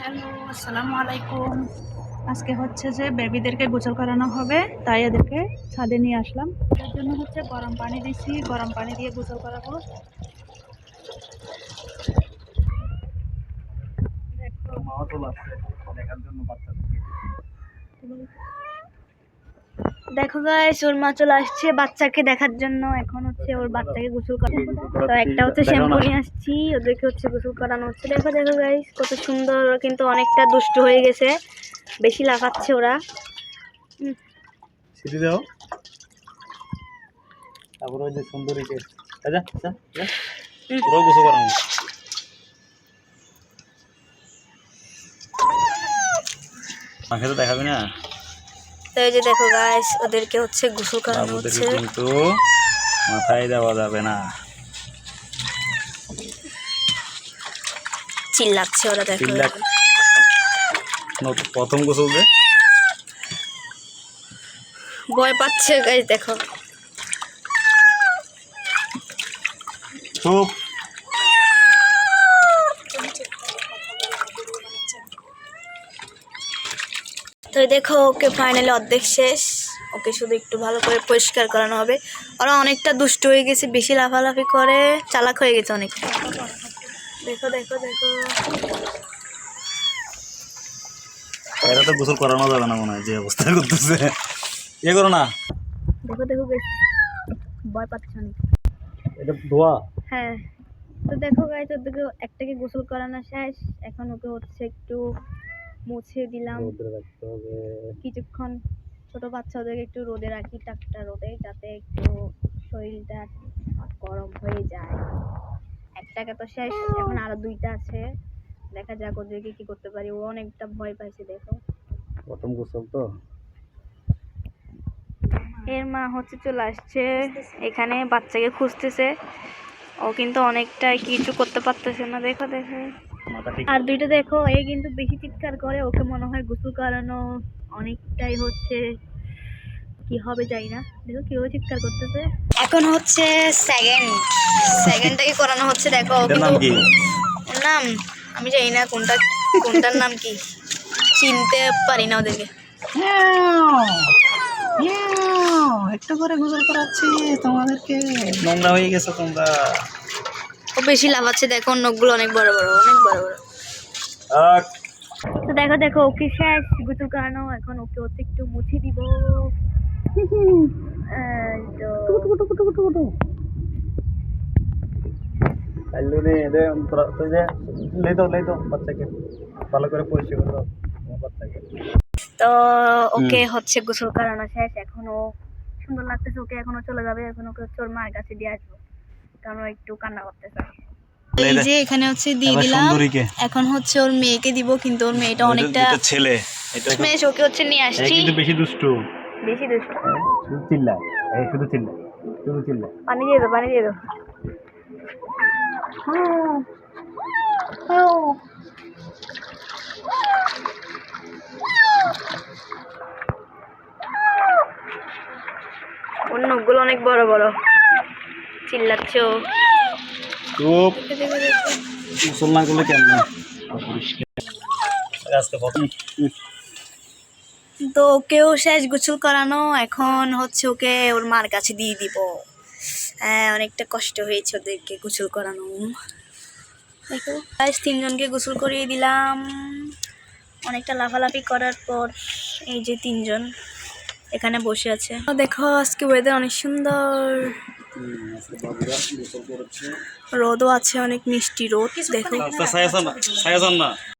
Hello আসসালামু আলাইকুম। আজকে হচ্ছে যে বেবিদেরকে গোসল করানো হবে তাই এদেরকে ছাদে নিয়ে আসলাম। এর জন্য হচ্ছে গরম পানি দিছি গরম পানি দিয়ে গোসল করাবো। দেখো, মাও চলে আসছে দেখার জন্য বাচ্চাদেরকে দেখো গাইস ওর মা চলে আসছে বাচ্চাকে দেখার জন্য। এখন হচ্ছে ওর বাচ্চাকে গোসল করানো তো একটা হচ্ছে শ্যাম্পু নিয়ে আসছি ওদেরকে হচ্ছে গোসল করানো হচ্ছে। দেখো দেখো গাইস কত সুন্দর ওরা কিন্তু অনেকটা দুষ্ট হয়ে গেছে। বেশি লাফাচ্ছে ওরা। সিটি দাও। তারপরে ওই যে সুন্দরীকে যা যা পুরো গোসল করানো মাকে তো দেখাবি না? তো এই যে দেখো গাইস ওদেরকে হচ্ছে গোসল করানো হচ্ছে। কিন্তু মাথায় দেওয়া যাবে না। চিল্লাচ্ছে ওরা দেখো। প্রথম গোসল দে। ভয় পাচ্ছে গাইস দেখো। চুপ তো দেখো ওকে ফাইনালি অর্ধেক শেষ। ওকে শুধু একটু ভালো করে পরিষ্কার করানো হবে। ওরা অনেকটা দুষ্ট হয়ে গেছে বেশি লাফালাফি করে চালাক হয়ে গেছে অনেকটা। দেখো দেখো দেখো। এরা তো গোসল করানো যাবে না মনে হয় যে অবস্থা করতেছে। ইয়ে করো না। দেখো দেখো ভয় পাচ্ছে অনেক। এটা ধোয়া? হ্যাঁ। তো দেখো গাইজ ওদেরকে একটাকে গোসল করানো শেষ। এখন ওকে হচ্ছে একটু মুছে দিলাম। কিছুক্ষণ ছোট বাচ্চা ওদেরকে একটু রোদে রাখি টাকটা রোদে যাতে একটু শরীরটা গরম হয়ে যায়। একটাকে তো শেষ এখন আরও দুইটা আছে। দেখা যাক ওদেরকে কি করতে পারি। ও অনেকটা ভয় পাইছে দেখো। প্রথম গোসল তো। এর মা হচ্ছে চলে আসছে। এখানে বাচ্চাকে খুঁজতেছে। ও কিন্তু অনেকটা কিছু করতে পারতেছে না। দেখো দেখো। আর দুইটা দেখো এ কিন্তু বেশি চিৎকার করে ওকে মনে হয় গোসল করানো অনেকটাই হচ্ছে কি হবে যাই না। দেখো কীভাবে চিৎকার করতেছে। এখন হচ্ছে সেকেন্ড সেকেন্ডটাকে করানো হচ্ছে দেখো ও নাম কি? কিন্তু ওর নাম আমি জানি না কোনটা কোনটার নাম কি? চিনতে পারি না ওদেরকে। একটু করে গোসল করাচ্ছি তোমাদেরকে। নোংরা হয়ে গেছে তোমরা। ও বেশি লাফাচ্ছে দেখো নখগুলো অনেক বড় বড় অনেক বড় বড়। আক, তো দেখো দেখো ওকে শেষ গোসল করানো এখন ওকে হচ্ছে একটু মুছে দিব। দে, তোরা তুই যে লেই দাও লেই দাও বাচ্চাকে। ভালো করে পরিষ্কার করে বাচ্চাকে। তো ওকে হচ্ছে গোসল করানো শেষ এখনও সুন্দর লাগতেছে ওকে এখনও চলে যাবে এখন ওকে ওর মার কাছে দিয়ে আসব। কারণ একটু কান্না করতেছে। এই যে এখানে হচ্ছে দিয়ে দিলাম এখন হচ্ছে ওর মেয়েকে দিব কিন্তু ওর মেয়েটা অনেকটা ছেলে বেশ ওকে হচ্ছে নিয়ে আসছি। কিন্তু বেশি দুষ্টু। বেশি দুষ্ট। শুধু চিল্লায় এই শুধু চিল্লায় শুধু চিল্লায় পানি দিয়ে দাও পানি দিয়ে দাও। ওর নখগুলো অনেক বড় বড়। চিল্লাচ্ছে। চুপ। করলে কেমন? তো ওকেও শেষ গোসল করানো এখন হচ্ছে ওকে ওর মার কাছে দিয়ে দিব। হ্যাঁ অনেকটা কষ্ট হয়েছে ওদেরকে গোসল করানো। দেখো তিনজনকে গোসল করিয়ে দিলাম। অনেকটা লাফালাফি করার পর এই যে তিনজন এখানে বসে আছে। দেখো আজকে ওয়েদার অনেক সুন্দর। রোদও আছে অনেক মিষ্টি রোদ দেখো।